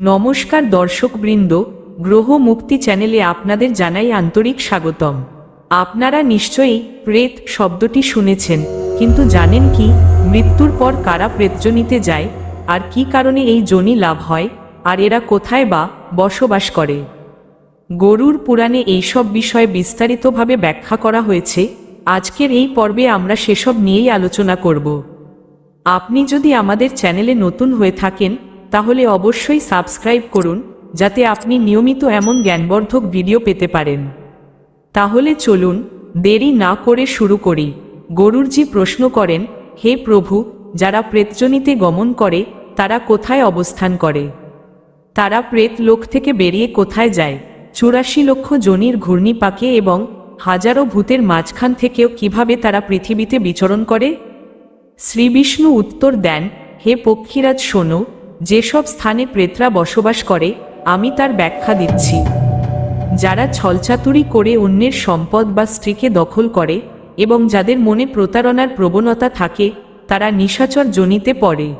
নমস্কার দর্শকবৃন্দ, গ্রহ মুক্তি চ্যানেলে আপনাদের জানাই আন্তরিক স্বাগতম। আপনারা নিশ্চয়ই প্রেত শব্দটি শুনেছেন, কিন্তু জানেন কি মৃত্যুর পর কারা প্রেতজনিতে যায়, আর কি কারণে এই জনি লাভ হয়, আর এরা কোথায় বা বসবাস করে? গরুর পুরাণে এইসব বিষয়ে বিস্তারিতভাবে ব্যাখ্যা করা হয়েছে, আজকের এই পর্বে আমরা সেসব নিয়েই আলোচনা করব। আপনি যদি আমাদের চ্যানেলে নতুন হয়ে থাকেন তাহলে অবশ্যই সাবস্ক্রাইব করুন, যাতে আপনি নিয়মিত এমন জ্ঞানবর্ধক ভিডিও পেতে পারেন। তাহলে চলুন, দেরি না করে শুরু করি। গরুরজি প্রশ্ন করেন, হে প্রভু, যারা প্রেতজনিতে গমন করে, তারা কোথায় অবস্থান করে? তারা প্রেত লোক থেকে বেরিয়ে কোথায় যায়? চুরাশি লক্ষ জনির ঘূর্ণিপাকে এবং হাজারো ভূতের মাঝখান থেকেও কীভাবে তারা পৃথিবীতে বিচরণ করে? শ্রীবিষ্ণু উত্তর দেন, হে পক্ষীরাজ, শোনো যেসব স্থানে প্রেতরা বসবাস করে, আমি তার ব্যাখ্যা দিচ্ছি। যারা ছলচাতুরি করে অন্যের সম্পদ বা স্ত্রীকে দখল করে এবং যাদের মনে প্রতারণার প্রবণতা থাকে, তারা নিশাচর জনিতে পড়ে।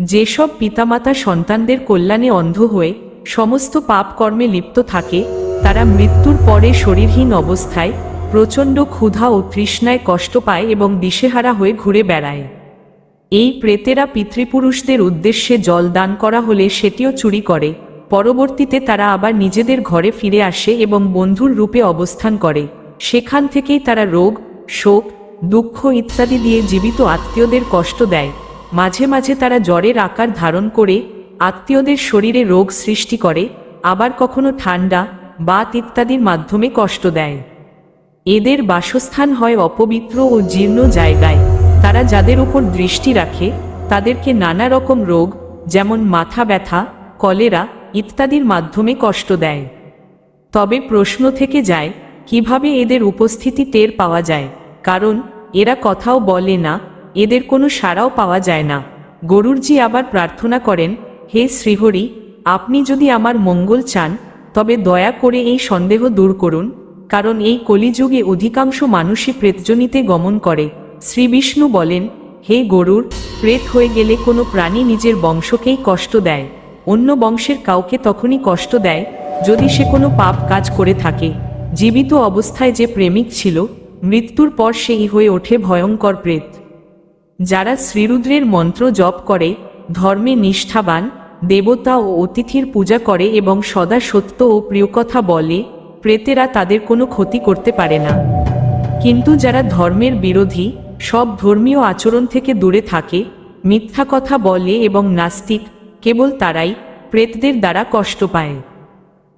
যেসব পিতামাতা সন্তানদের কল্যাণে অন্ধ হয়ে সমস্ত পাপ কর্মে লিপ্ত থাকে, তারা মৃত্যুর পরে শরীরহীন অবস্থায় প্রচণ্ড ক্ষুধা ও তৃষ্ণায় কষ্ট পায় এবং দিশেহারা হয়ে ঘুরে বেড়ায়। এই প্রেতেরা পিতৃপুরুষদের উদ্দেশ্যে জল দান করা হলে সেটিও চুরি করে। পরবর্তীতে তারা আবার নিজেদের ঘরে ফিরে আসে এবং বন্ধুর রূপে অবস্থান করে। সেখান থেকেই তারা রোগ, শোক, দুঃখ ইত্যাদি দিয়ে জীবিত আত্মীয়দের কষ্ট দেয়। মাঝে মাঝে তারা জ্বরের আকার ধারণ করে আত্মীয়দের শরীরে রোগ সৃষ্টি করে, আবার কখনো ঠান্ডা, বাত ইত্যাদির মাধ্যমে কষ্ট দেয়। এদের বাসস্থান হয় অপবিত্র ও জীর্ণ জায়গায়। তারা যাদের উপর দৃষ্টি রাখে, তাদেরকে নানা রকম রোগ, যেমন মাথা ব্যথা, কলেরা ইত্যাদির মাধ্যমে কষ্ট দেয়। তবে প্রশ্ন থেকে যায়, কীভাবে এদের উপস্থিতি টের পাওয়া যায়? কারণ, এরা কথাও বলে না, এদের কোনো সাড়াও পাওয়া যায় না। গরুরজি আবার প্রার্থনা করেন, হে শ্রীহরি, আপনি যদি আমার মঙ্গল চান, তবে দয়া করে এই সন্দেহ দূর করুন, কারণ এই কলিযুগে অধিকাংশ মানুষই প্রেতজনিতে গমন করে। শ্রী বিষ্ণু বলেন, হে গরুর, প্রেত হয়ে গেলে কোনো প্রাণী নিজের বংশকেই কষ্ট দেয়। অন্য বংশের কাউকে তখনই কষ্ট দেয় যদি সে কোনো পাপ কাজ করে থাকে। জীবিত অবস্থায় যে প্রেমিক ছিল, মৃত্যুর পর সেই হয়ে ওঠে ভয়ঙ্কর প্রেত। যারা শ্রীরুদ্রের মন্ত্র জপ করে, ধর্মে নিষ্ঠাবান, দেবতা ও অতিথির পূজা করে এবং সদা সত্য ও প্রিয় কথা বলে, প্রেতেরা তাদের কোনো ক্ষতি করতে পারে না। কিন্তু যারা ধর্মের বিরোধী সব ধর্মীয় আচরণ থেকে দূরে থাকে, মিথ্যা কথা বলে এবং নাস্তিক, কেবল তারাই প্রেতদের দ্বারা কষ্ট পায়।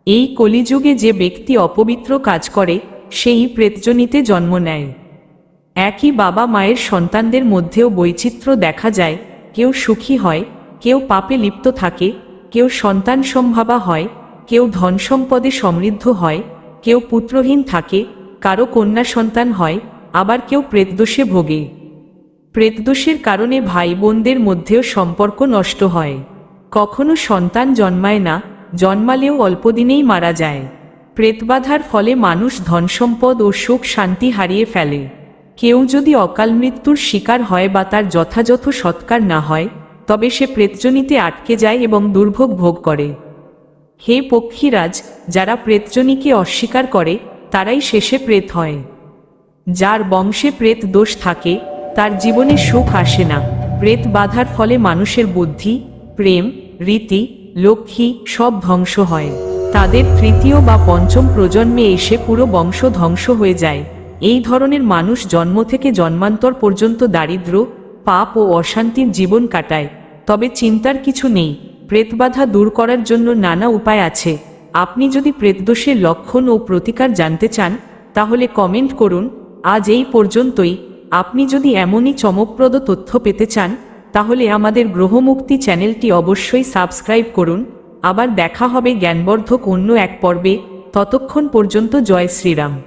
এই কলিযুগে যে ব্যক্তি অপবিত্র কাজ করে, সেই প্রেতজনিতে জন্ম নেয়। একই বাবা মায়ের সন্তানদের মধ্যেও বৈচিত্র্য দেখা যায়, কেউ সুখী হয়, কেউ পাপে লিপ্ত থাকে, কেউ সন্তান সম্ভাবা হয়, কেউ ধন সম্পদে সমৃদ্ধ হয়, কেউ পুত্রহীন থাকে, কারও কন্যা সন্তান হয় আবার কেউ প্রেতদোষে ভোগে। প্রেতদোষের কারণে ভাই বোনদের মধ্যেও সম্পর্ক নষ্ট হয়। কখনো সন্তান জন্মায় না, জন্মালেও অল্পদিনেই মারা যায়। প্রেতবাধার ফলে মানুষ ধনসম্পদ ও সুখ শান্তি হারিয়ে ফেলে। কেউ যদি অকাল মৃত্যুর শিকার হয় বা তার যথাযথ সৎকার না হয়, তবে সে প্রেতজনিতে আটকে যায় এবং দুর্ভোগ ভোগ করে। হে পক্ষীরাজ, যারা প্রেতজনীকে অস্বীকার করে, তারাই শেষে প্রেত হয়। যার বংশে প্রেত দোষ থাকে, তার জীবনে সুখ আসে না। প্রেত বাধার ফলে মানুষের বুদ্ধি, প্রেম, রীতি, লক্ষ্মী সব ধ্বংস হয়। তাদের তৃতীয় বা পঞ্চম প্রজন্মে এসে পুরো বংশ ধ্বংস হয়ে যায়। এই ধরনের মানুষ জন্ম থেকে জন্মান্তর পর্যন্ত দারিদ্র পাপ ও অশান্তির জীবন কাটায়। তবে চিন্তার কিছু নেই প্রেতবাধা দূর করার জন্য নানা উপায় আছে। আপনি যদি প্রেতদোষের লক্ষণ ও প্রতিকার জানতে চান, তাহলে কমেন্ট করুন। আজ এই পর্যন্তই। আপনি যদি এমনই চমকপ্রদ তথ্য পেতে চান, তাহলে আমাদের গ্রহমুক্তি চ্যানেলটি অবশ্যই সাবস্ক্রাইব করুন। আবার দেখা হবে জ্ঞানবর্ধক অন্য এক পর্বে। ততক্ষণ পর্যন্ত জয় শ্রীরাম।